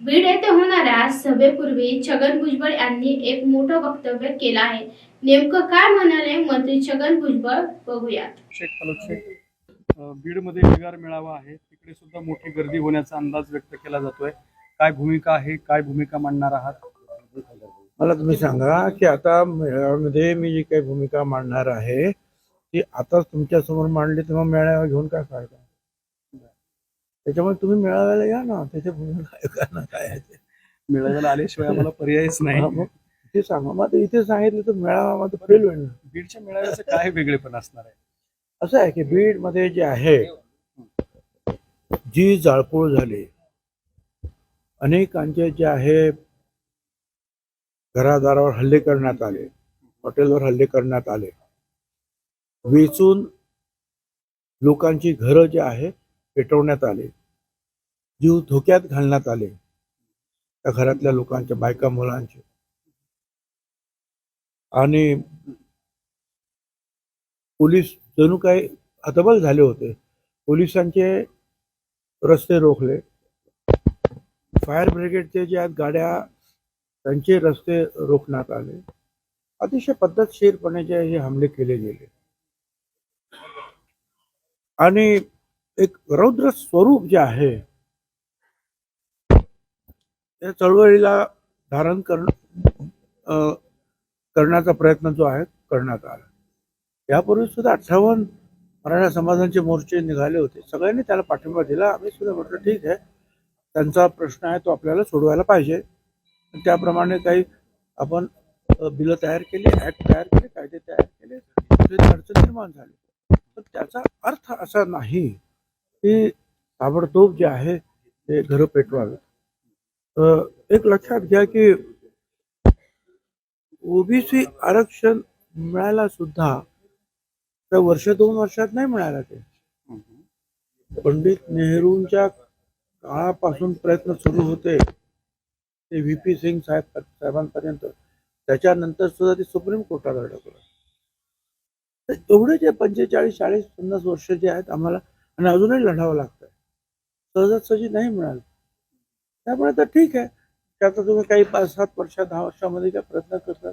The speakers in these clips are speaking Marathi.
बीड येथे होणाऱ्या सभेपूर्वी छगन भुजबळ यांनी एक मोठं वक्तव्य केलं आहे. नेमकं काय म्हणाले? मंत्री छगन भुजबळ बघूयात. शेख फलक शेख अ, बीडमध्ये बिगार मेळावा आहे. तिकडे सुद्धा मोठी गर्दी होण्याचा अंदाज व्यक्त केला जातोय. काय भूमिका आहे? काय भूमिका मांडणार आहात? मला तुम्ही सांगा की आता मेळाव्यामध्ये मी जी काही भूमिका मांडणार आहे ती आताच तुमच्यासमोर मांडली तेव्हा मेळावा घेऊन काय फायदा? त्याच्यामुळे तुम्ही मेळाव्याला या ना. त्याच्या भूमिका ऐका ना काय आहे ते. मेळाव्याला आल्याशिवाय आम्हाला पर्यायच हा, नाही. मग इथे सांगा. मग आता इथे सांगितलं तर मेळावा माझं फेल होईल ना. बीडच्या मेळाव्याचं काय वेगळेपण असणार आहे? असं आहे की बीडमध्ये जे आहे जी जाळपोळ झाली अनेकांचे जे आहे घरादारावर हल्ले करण्यात आले हॉटेलवर हल्ले करण्यात आले. वेचून लोकांची घरं जे आहे पेटवण्यात आले. जीव धोक्यात घालण्यात आले. त्या घरातल्या लोकांच्या बायका मुलांचे. आणि पोलीस जणू काही हतबल झाले होते. पोलिसांचे रस्ते रोखले. फायर ब्रिगेडचे जे आहेत गाड्या त्यांचे रस्ते रोखण्यात आले. अतिशय पद्धतशीरपणे जे हे हमले केले गेले. आणि एक रौद्र स्वरूप जे आहे त्या चळवळीला धारण कर करण्याचा प्रयत्न जो आहे करण्यात आला. यापूर्वी सुद्धा अठ्ठावन्न मराठा समाजांचे मोर्चे निघाले होते. सगळ्यांनी त्याला पाठिंबा दिला. आम्ही सुद्धा म्हटलं ठीक आहे. त्यांचा प्रश्न आहे तो आपल्याला सोडवायला पाहिजे. त्याप्रमाणे काही आपण बिलं तयार केली ऍक्ट तयार केले कायदे तयार केले. अडचण निर्माण झाली. पण त्याचा अर्थ असा नाही की ताबडतोब जे आहे ते घरं पेटवावे एक लक्षात घ्या की ओबीसी आरक्षण मिळायला सुद्धा त्या वर्ष दोन वर्षात नाही मिळाला ते. पंडित नेहरूंच्या काळापासून प्रयत्न सुरू होते. ते व्ही पी सिंग साहेब साहेबांपर्यंत. त्याच्यानंतर सुद्धा ते सुप्रीम कोर्टात अडकलं. तर एवढे जे पंचेचाळीस चाळीस पन्नास वर्ष जे आहेत आम्हाला आणि अजूनही लढावं लागतंय. सहजासहजी नाही मिळालं. त्यामुळे तर ठीक आहे. त्याचा तुम्ही काही पाच सात वर्षा दहा वर्षामध्ये काय प्रयत्न करतात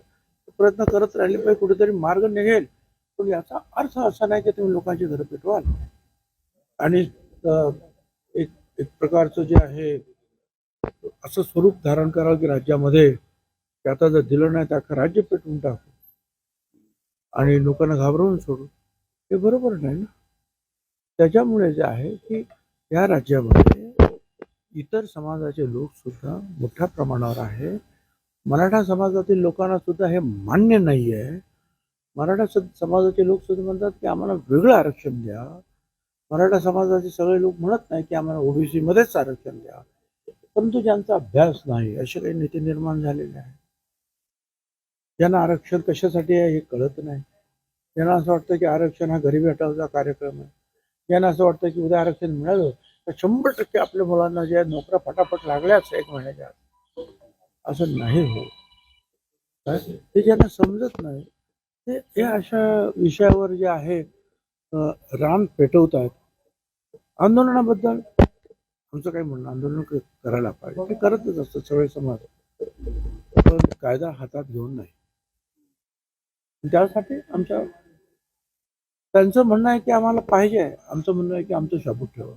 प्रयत्न करत राहिले पाहिजे कुठेतरी मार्ग निघेल. पण याचा अर्थ असा नाही की तुम्ही लोकांची घरं पेटवाल. आणि एक एक प्रकारचं जे आहे असं स्वरूप धारण कराल की राज्यामध्ये की आता जर दिलं नाही तर अख्खं राज्य पेटवून टाकू. आणि लोकांना घाबरवून सोडू. हे बरोबर नाही ना? त्याच्यामुळे जे आहे की या राज्यामध्ये इतर समाजाचे लोक सुद्धा मोठ्या प्रमाणावर आहे. मराठा समाजातील लोकांना सुद्धा हे मान्य नाही आहे मराठा समाजाचे लोक सुद्धा म्हणतात की आम्हाला वेगळं आरक्षण द्या. मराठा समाजाचे सगळे लोक म्हणत नाही की आम्हाला ओबीसी मध्येच आरक्षण द्या. परंतु ज्यांचा अभ्यास नाही असे काही नेते निर्माण झालेले आहेत. ज्यांना आरक्षण कशासाठी आहे हे कळत नाही. ज्यांना असं वाटतं की आरक्षण हा गरिबी हटावचा कार्यक्रम आहे. ज्यांना असं वाटतं की उद्या आरक्षण मिळालं तर शंभर टक्के आपल्या मुलांना ज्या नोकऱ्या फटाफट लागल्याच एक महिन्याच्या आत. असं नाही हो. ते ज्यांना समजत नाही ते हे अशा विषयावर जे आहे रान पेटवत आहेत आंदोलनाबद्दल आमचं काही म्हणणं आंदोलन करायला पाहिजे. ते करतच असतं सगळे समाज. पण कायदा हातात घेऊन नाही. त्यासाठी आमच्या त्यांचं म्हणणं आहे की आम्हाला पाहिजे आमचं म्हणणं आहे की आमचं शाबूत ठेवा.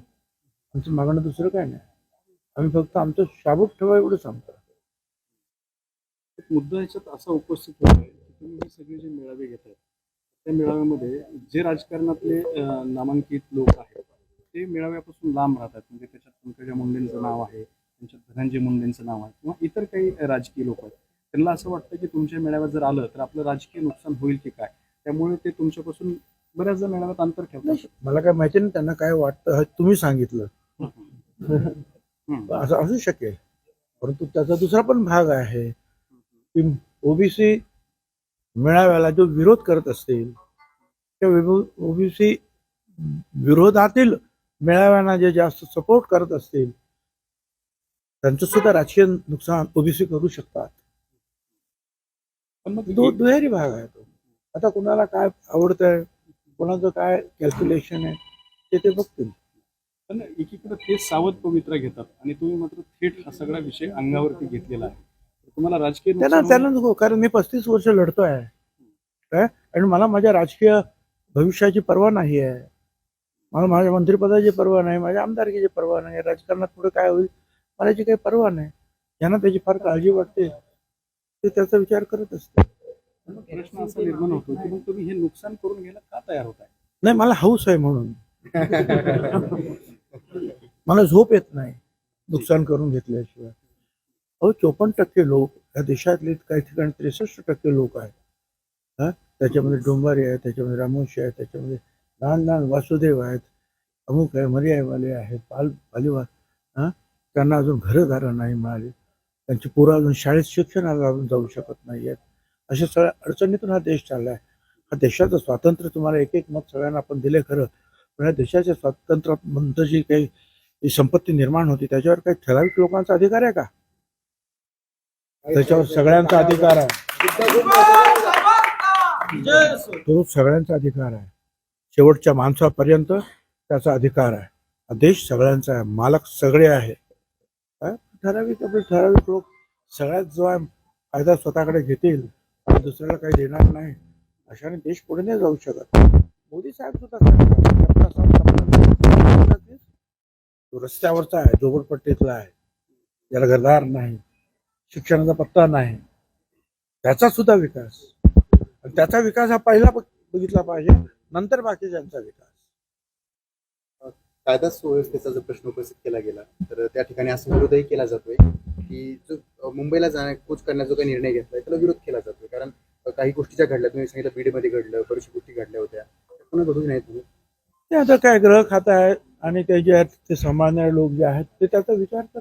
आमचं मागणं दुसरं काय नाही. आम्ही फक्त आमचं शाबूत ठेवा एवढं सांगतो. एक मुद्दा याच्यात असा उपस्थित होतोय की तुम्ही हे सगळे जे मेळावे घेत आहेत त्या मेळाव्यामध्ये जे राजकारणातले नामांकित लोक आहेत ते मेळाव्यापासून लांब राहतात. म्हणजे त्याच्यात पंकजा मुंडेंचं नाव आहे त्यांच्यात धनंजय मुंडेंचं नाव आहे किंवा इतर काही राजकीय लोक आहेत. त्यांना असं वाटतं की तुमच्या मेळाव्यात जर आलं तर आपलं राजकीय नुकसान होईल की काय? त्यामुळे ते तुमच्यापासून बऱ्याचदा मेळाव्यात अंतर ठेवतात. मला काय माहिती नाही त्यांना काय वाटतं तुम्ही सांगितलं. असं असू शकेल. परंतु त्याचा दुसरा पण भाग आहे. की ओबीसी मेळाव्याला जो विरोध करत असतील त्या ओबीसी विरोधातील मेळाव्यांना जे जास्त सपोर्ट करत असतील त्यांचं सुद्धा राजकीय नुकसान ओबीसी करू शकतात. पण मग दु दुहेरी भाग आहे तो. आता कुणाला काय आवडतंय कोणाचं काय कॅल्क्युलेशन आहे ते ते बघतील. पण एकीकडे ते सावध पवित्रा घेतात आणि तुम्ही मात्र थेट हा सगळा विषय अंगावरती घेतलेला आहे. तुम्हाला राजकीय नुकसान त्यांना नको कारण मी पस्तीस वर्ष लढतोय. काय? आणि मला माझ्या राजकीय भविष्याची पर्वा नाही आहे. मला माझ्या मंत्रिपदाची पर्वा नाही माझ्या आमदारकीची पर्वा नाही राजकारणात पुढे काय होईल मला याची काही पर्वा नाही. ज्यांना त्याची फार काळजी वाटते. ते त्याचा विचार करत असते. प्रश्न असा निर्माण होतो की मग तुम्ही हे नुकसान करून घ्यायला का तयार होत आहे नाही मला हौस आहे म्हणून. मला झोप येत नाही नुकसान करून घेतल्याशिवाय. अहो चोपन्न टक्के लोक या देशातले काही ठिकाणी त्रेसष्ट टक्के लोक आहेत. हा? त्याच्यामध्ये डोंबारी आहे त्याच्यामध्ये रामोशी आहे त्याच्यामध्ये लहान लहान वासुदेव आहेत अमुक आहे मर्यायवाले आहेत पाल पालिवा हा? त्यांना अजून घरंदारं नाही मिळाली. त्यांची पोरं अजून शाळेत शिक्षणाला अजून जाऊ शकत नाही आहेत. अशा सगळ्या अडचणीतून हा देश चाललाय. हा देशाचं स्वातंत्र्य तुम्हाला एक एक मत सगळ्यांना आपण दिले खरं. म्हणजे देशाच्या स्वातंत्र्यानंतर जी काही संपत्ती निर्माण होती त्याच्यावर काही ठराविक लोकांचा अधिकार आहे का? त्याच्यावर सगळ्यांचा अधिकार आहे. तो सगळ्यांचा अधिकार आहे. शेवटच्या माणसापर्यंत त्याचा अधिकार आहे. देश सगळ्यांचा आहे. मालक सगळे आहे. काय? ठराविक आपले ठराविक लोक सगळ्यात जो आहे फायदा स्वतःकडे घेतील दुसऱ्याला काही देणार नाही. अशाने देश पुढे नाही जाऊ शकत. मोदी साहेब सुद्धा तो रस्त्यावरचा आहे झोपडपट्टीतला आहे. ज्याला घरदार नाही शिक्षणाचा पत्ता नाही. त्याचा सुद्धा विकास. आणि त्याचा विकास हा पहिला बघितला पाहिजे. नंतर बाकीच्यांचा विकास. कायदा सुव्यवस्थेचा जो प्रश्न उपस्थित केला गेला तर त्या ठिकाणी असा विरोधही केला जातोय की जो मुंबईला जाण्या कूच करण्याचा काही निर्णय घेतलाय त्याला विरोध केला जातोय. कारण काही गोष्टी ज्या घडल्या. तुम्ही सांगितलं बीडमध्ये घडलं बऱ्याचशा गोष्टी घडल्या होत्या. त्या घडू नये तुम्ही? ते आता काय ग्रह खाता आहे आणि ते जे आहेत ते सांभाळणारे लोक जे आहेत ते त्याचा विचार करतात.